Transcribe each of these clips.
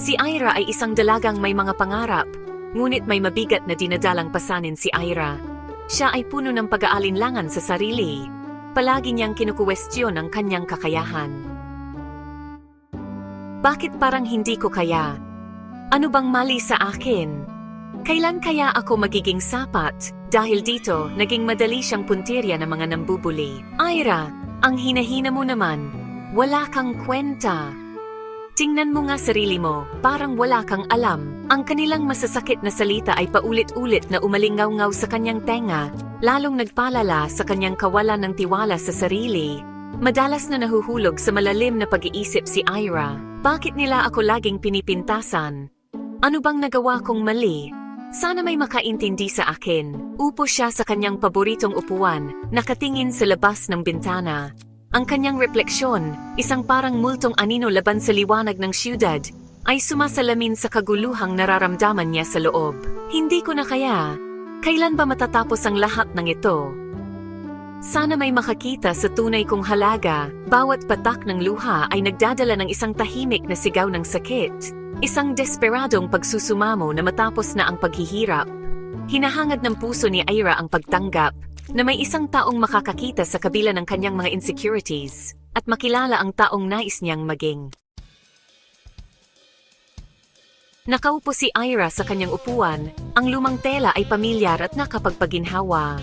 Si Ira ay isang dalagang may mga pangarap, ngunit may mabigat na dinadalang pasanin si Ira. Siya ay puno ng pag-aalinlangan sa sarili. Palagi niyang kinukuwestiyon ang kanyang kakayahan. Bakit parang hindi ko kaya? Ano bang mali sa akin? Kailan kaya ako magiging sapat? Dahil dito, naging madali siyang puntirya ng mga nambubuli. Ira, ang hinahina mo naman. Wala kang kwenta. Tingnan mo nga sarili mo, parang wala kang alam. Ang kanilang masasakit na salita ay paulit-ulit na umalingaw-ngaw sa kanyang tenga, lalong nagpalala sa kanyang kawalan ng tiwala sa sarili. Madalas na nahuhulog sa malalim na pag-iisip si Ira. Bakit nila ako laging pinipintasan? Ano bang nagawa kong mali? Sana may makaintindi sa akin. Upo siya sa kanyang paboritong upuan, nakatingin sa labas ng bintana. Ang kanyang refleksyon, isang parang multong anino laban sa liwanag ng siyudad, ay sumasalamin sa kaguluhang nararamdaman niya sa loob. Hindi ko na kaya. Kailan ba matatapos ang lahat ng ito? Sana may makakita sa tunay kong halaga, bawat patak ng luha ay nagdadala ng isang tahimik na sigaw ng sakit. Isang desperadong pagsusumamo na matapos na ang paghihirap. Hinahangad ng puso ni Ira ang pagtanggap na may isang taong makakakita sa kabila ng kanyang mga insecurities at makilala ang taong nais niyang maging. Nakaupo si Ira sa kanyang upuan, ang lumang tela ay pamilyar at nakapagpaginhawa.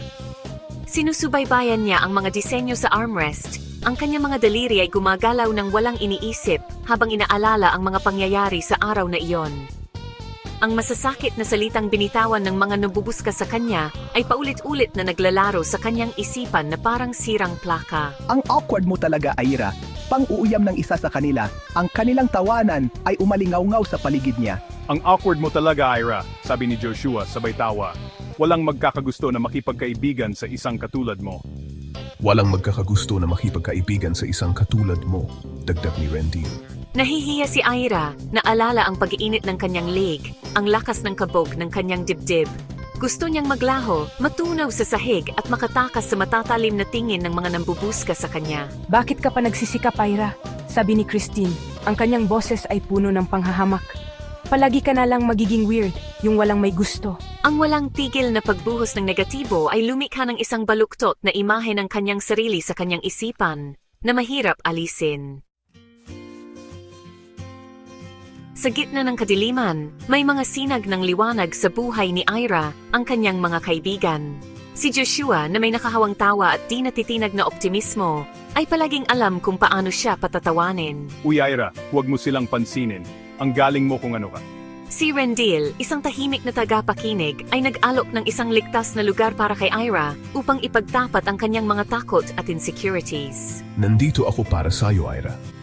Sinusubaybayan niya ang mga disenyo sa armrest, ang kanyang mga daliri ay gumagalaw ng walang iniisip habang inaalala ang mga pangyayari sa araw na iyon. Ang masasakit na salitang binitawan ng mga nabubuska sa kanya ay paulit-ulit na naglalaro sa kanyang isipan na parang sirang plaka. Ang awkward mo talaga, Ira. Pang-uuyam ng isa sa kanila, ang kanilang tawanan ay umalingaw-ngaw sa paligid niya. Ang awkward mo talaga, Ira, sabi ni Joshua sabay tawa. Walang magkakagusto na makipagkaibigan sa isang katulad mo. Walang magkakagusto na makipagkaibigan sa isang katulad mo, dagdag ni Randy. Nahihiya si Ira, naalala ang pag-iinit ng kanyang leg, ang lakas ng kabog ng kanyang dibdib. Gusto niyang maglaho, matunaw sa sahig at makatakas sa matatalim na tingin ng mga nambubuska sa kanya. Bakit ka pa nagsisikap, Ira? Sabi ni Christine, ang kanyang boses ay puno ng panghahamak. Palagi ka na lang magiging weird, yung walang may gusto. Ang walang tigil na pagbuhos ng negatibo ay lumikha ng isang baluktot na imahe ng kanyang sarili sa kanyang isipan, na mahirap alisin. Sa gitna ng kadiliman, may mga sinag ng liwanag sa buhay ni Ira, ang kanyang mga kaibigan. Si Joshua na may nakahawang tawa at di natitinag na optimismo, ay palaging alam kung paano siya patatawanin. Uy, Ira, huwag mo silang pansinin. Ang galing mo kung ano ka. Si Rendil, isang tahimik na tagapakinig, ay nag-alok ng isang ligtas na lugar para kay Ira upang ipagtapat ang kanyang mga takot at insecurities. Nandito ako para sa'yo, Ira.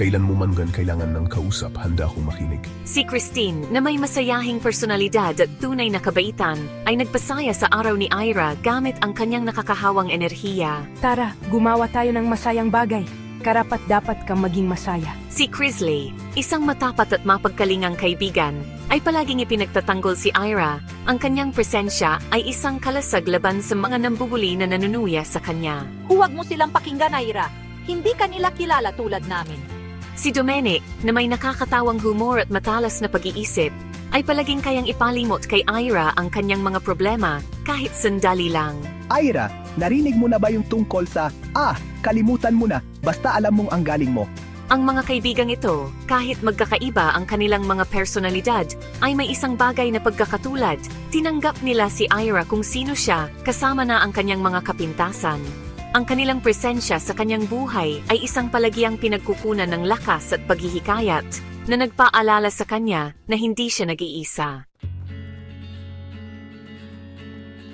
Kailan mo man gan kailangan ng kausap, handa akong makinig. Si Christine, na may masayahing personalidad at tunay na kabaitan, ay nagpasaya sa araw ni Ira gamit ang kanyang nakakahawang enerhiya. Tara, gumawa tayo ng masayang bagay. Karapat dapat kang maging masaya. Si Crisley, isang matapat at mapagkalingang kaibigan, ay palaging ipinagtatanggol si Ira. Ang kanyang presensya ay isang kalasag laban sa mga nambubuli na nanunuya sa kanya. Huwag mo silang pakinggan, Ira. Hindi kanila kilala tulad namin. Si Dominic, na may nakakatawang humor at matalas na pag-iisip, ay palaging kayang ipalimot kay Ira ang kanyang mga problema kahit sandali lang. Ira, narinig mo na ba yung tungkol sa, ah, kalimutan mo na, basta alam mong ang galing mo. Ang mga kaibigang ito, kahit magkakaiba ang kanilang mga personalidad, ay may isang bagay na pagkakatulad. Tinanggap nila si Ira kung sino siya, kasama na ang kanyang mga kapintasan. Ang kanilang presensya sa kanyang buhay ay isang palagiang pinagkukunan ng lakas at paghihikayat na nagpaalala sa kanya na hindi siya nag-iisa.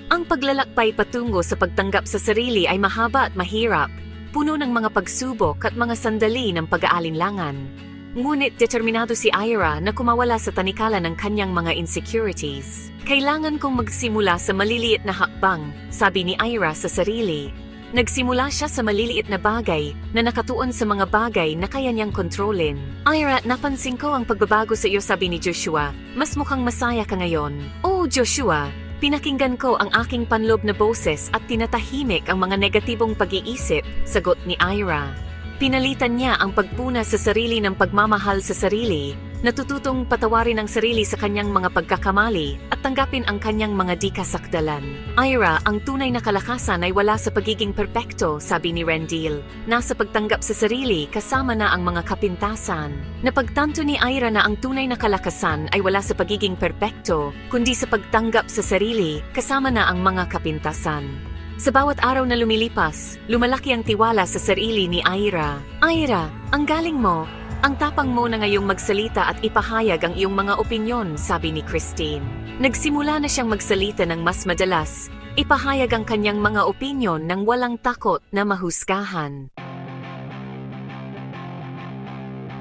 Ang paglalakbay patungo sa pagtanggap sa sarili ay mahaba at mahirap, puno ng mga pagsubok at mga sandali ng pag-aalinlangan. Ngunit determinado si Ira na kumawala sa tanikala ng kanyang mga insecurities. Kailangan kong magsimula sa maliliit na hakbang, sabi ni Ira sa sarili. Nagsimula siya sa maliliit na bagay na nakatuon sa mga bagay na kaya niyang kontrolin. Ira, napansin ko ang pagbabago sa iyo sabi ni Joshua. Mas mukhang masaya ka ngayon. Oh, Joshua, pinakinggan ko ang aking panlob na boses at tinatahimik ang mga negatibong pag-iisip, sagot ni Ira. Pinalitan niya ang pagpuna sa sarili ng pagmamahal sa sarili, Natututong patawarin ang sarili sa kanyang mga pagkakamali tanggapin ang kanyang mga di kasakdalan. Ira, ang tunay na kalakasan ay wala sa pagiging perpekto, sabi ni Rendil. Nasa pagtanggap sa sarili kasama na ang mga kapintasan. Napagtanto ni Ira na ang tunay na kalakasan ay wala sa pagiging perpekto, kundi sa pagtanggap sa sarili kasama na ang mga kapintasan. Sa bawat araw na lumilipas, lumalaki ang tiwala sa sarili ni Ira. Ira, ang galing mo. Ang tapang mo na ngayong magsalita at ipahayag ang iyong mga opinyon, sabi ni Christine. Nagsimula na siyang magsalita ng mas madalas, ipahayag ang kanyang mga opinyon ng walang takot na mahusgahan.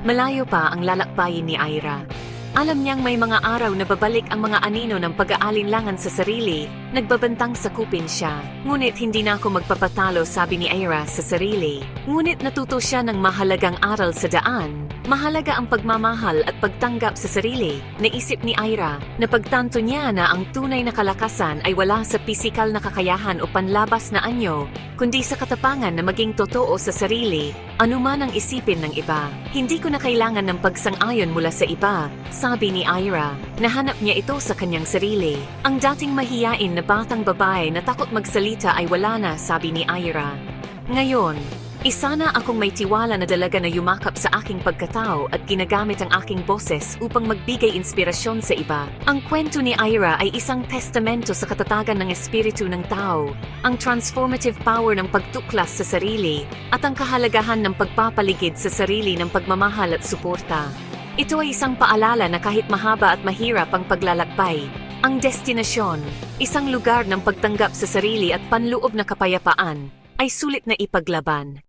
Malayo pa ang lalakbayin ni Ira. Alam niyang may mga araw na babalik ang mga anino ng pag-aalinlangan sa sarili, nagbabantang sakupin siya. Ngunit hindi na ako magpapatalo sabi ni Ira sa sarili. Ngunit natuto siya ng mahalagang aral sa daan. Mahalaga ang pagmamahal at pagtanggap sa sarili. Naisip ni Ira na pagtanto niya na ang tunay na kalakasan ay wala sa pisikal na kakayahan o panlabas na anyo, kundi sa katapangan na maging totoo sa sarili, anuman ang isipin ng iba. Hindi ko na kailangan ng pagsang-ayon mula sa iba, sabi ni Ira. Nahanap niya ito sa kanyang sarili. Ang dating mahiyain na batang babae na takot magsalita ay wala na, sabi ni Ira. Ngayon, isa na akong may tiwala na dalaga na yumakap sa aking pagkatao at ginagamit ang aking boses upang magbigay inspirasyon sa iba. Ang kwento ni Ira ay isang testamento sa katatagan ng espiritu ng tao, ang transformative power ng pagtuklas sa sarili, at ang kahalagahan ng pagpapaligid sa sarili ng pagmamahal at suporta. Ito ay isang paalala na kahit mahaba at mahirap ang paglalakbay, ang destinasyon, isang lugar ng pagtanggap sa sarili at panloob na kapayapaan, ay sulit na ipaglaban.